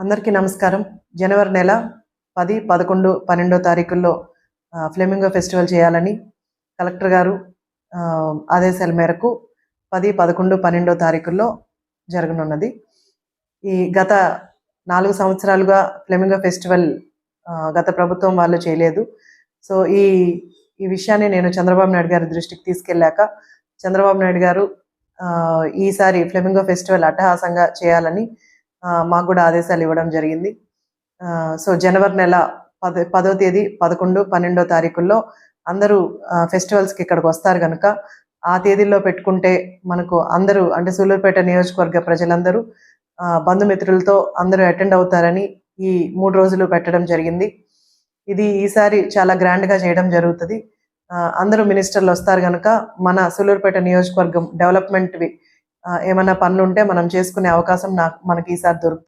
అందరికీ నమస్కారం. జనవరి నెల పది పదకొండు పన్నెండో తారీఖుల్లో ఫ్లెమింగో ఫెస్టివల్ చేయాలని కలెక్టర్ గారు ఆదేశాల మేరకు పది పదకొండు పన్నెండో తారీఖుల్లో జరగనున్నది. ఈ గత నాలుగు సంవత్సరాలుగా ఫ్లెమింగో ఫెస్టివల్ గత ప్రభుత్వం వాళ్ళు చేయలేదు. సో ఈ ఈ విషయాన్ని నేను చంద్రబాబు నాయుడు గారి దృష్టికి తీసుకెళ్ళాక చంద్రబాబు నాయుడు గారు ఈసారి ఫ్లెమింగో ఫెస్టివల్ అట్టహాసంగా చేయాలని మాకు కూడా ఆదేశాలు ఇవ్వడం జరిగింది. ఆ, సో జనవరి నెల పద పదో తేదీ పదకొండు పన్నెండో తారీఖుల్లో అందరూ ఫెస్టివల్స్కి ఇక్కడికి వస్తారు కనుక ఆ తేదీల్లో పెట్టుకుంటే మనకు అందరూ అంటే సూలూరుపేట నియోజకవర్గ ప్రజలందరూ బంధుమిత్రులతో అందరూ అటెండ్ అవుతారని ఈ మూడు రోజులు పెట్టడం జరిగింది. ఇది ఈసారి చాలా గ్రాండ్గా చేయడం జరుగుతుంది. ఆ, అందరూ మినిస్టర్లు వస్తారు కనుక మన సూలూరుపేట నియోజకవర్గం డెవలప్మెంట్వి ఏమైనా పనులు ఉంటే మనం చేసుకునే అవకాశం నాకు మనకి ఈసారి దొరుకుతుంది